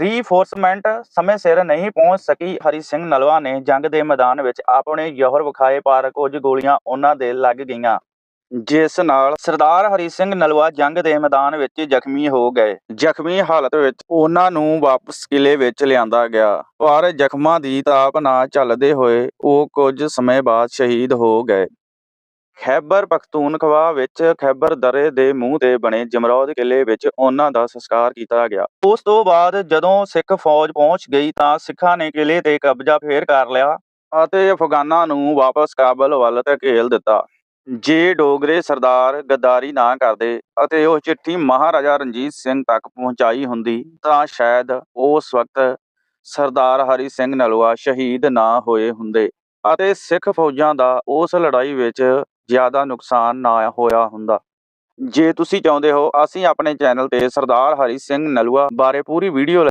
ਰੀਫੋਰਸਮੈਂਟ ਸਮੇਂ ਸਿਰ ਨਹੀਂ ਪਹੁੰਚ ਸਕੀ। ਹਰੀ ਸਿੰਘ ਨਲਵਾ ਨੇ ਜੰਗ ਦੇ ਮੈਦਾਨ ਵਿੱਚ ਆਪਣੇ ਜੋਹਰ ਵਿਖਾਏ ਪਰ ਕੁਝ ਗੋਲੀਆਂ ਉਹਨਾਂ ਦੇ ਲੱਗ ਗਈਆਂ। ਜਿਸ ਨਾਲ ਸਰਦਾਰ ਹਰੀ ਸਿੰਘ ਨਲਵਾ ਜੰਗ ਦੇ ਮੈਦਾਨ ਵਿੱਚ ਜ਼ਖਮੀ ਹੋ ਗਏ। ਜ਼ਖਮੀ ਹਾਲਤ ਵਿੱਚ ਉਹਨਾਂ ਨੂੰ ਵਾਪਸ ਕਿਲੇ ਵਿੱਚ ਲਿਆਂਦਾ ਗਿਆ। ਪਰ ਜ਼ਖਮਾਂ ਦੀ ਤਾਪ ਨਾ ਝੱਲਦੇ ਹੋਏ ਉਹ ਕੁਝ ਸਮੇਂ ਬਾਅਦ ਸ਼ਹੀਦ ਹੋ ਗਏ। ਖੈਬਰ ਪਖਤੂਨਖਵਾ ਵਿੱਚ ਖੈਬਰ ਦਰੇ ਦੇ ਮੂੰਹ ਤੇ ਬਣੇ ਜਮਰੌਦ ਕਿਲੇ ਵਿੱਚ ਉਹਨਾਂ ਦਾ ਸੰਸਕਾਰ ਕੀਤਾ ਗਿਆ। ਉਸ ਤੋਂ ਬਾਅਦ ਜਦੋਂ ਸਿੱਖ ਫੌਜ ਪਹੁੰਚ ਗਈ ਤਾਂ ਸਿੱਖਾਂ ਨੇ ਕਿਲੇ ਤੇ ਕਬਜ਼ਾ ਫੇਰ ਕਰ ਲਿਆ ਅਤੇ ਅਫਗਾਨਾਂ ਨੂੰ ਵਾਪਸ ਕਾਬਲ ਵੱਲ ਧਕੇਲ ਦਿੱਤਾ। ਜੇ ਡੋਗਰੇ ਸਰਦਾਰ ਗੱਦਾਰੀ ਨਾ ਕਰਦੇ ਅਤੇ ਉਹ ਚਿੱਠੀ ਮਹਾਰਾਜਾ ਰਣਜੀਤ ਸਿੰਘ ਤੱਕ ਪਹੁੰਚਾਈ ਹੁੰਦੀ ਤਾਂ ਸ਼ਾਇਦ ਉਸ ਵਕਤ ਸਰਦਾਰ ਹਰੀ ਸਿੰਘ ਨਲਵਾ ਸ਼ਹੀਦ ਨਾ ਹੋਏ ਹੁੰਦੇ ਅਤੇ ਸਿੱਖ ਫੌਜਾਂ ਦਾ ਉਸ ਲੜਾਈ ਵਿੱਚ ਜ਼ਿਆਦਾ ਨੁਕਸਾਨ ਨਾ ਹੋਇਆ ਹੁੰਦਾ। ਜੇ ਤੁਸੀਂ ਚਾਹੁੰਦੇ ਹੋ, ਅਸੀਂ ਆਪਣੇ ਚੈਨਲ ਤੇ ਸਰਦਾਰ ਹਰੀ ਸਿੰਘ ਨਲੂਆ ਬਾਰੇ ਪੂਰੀ ਵੀਡੀਓ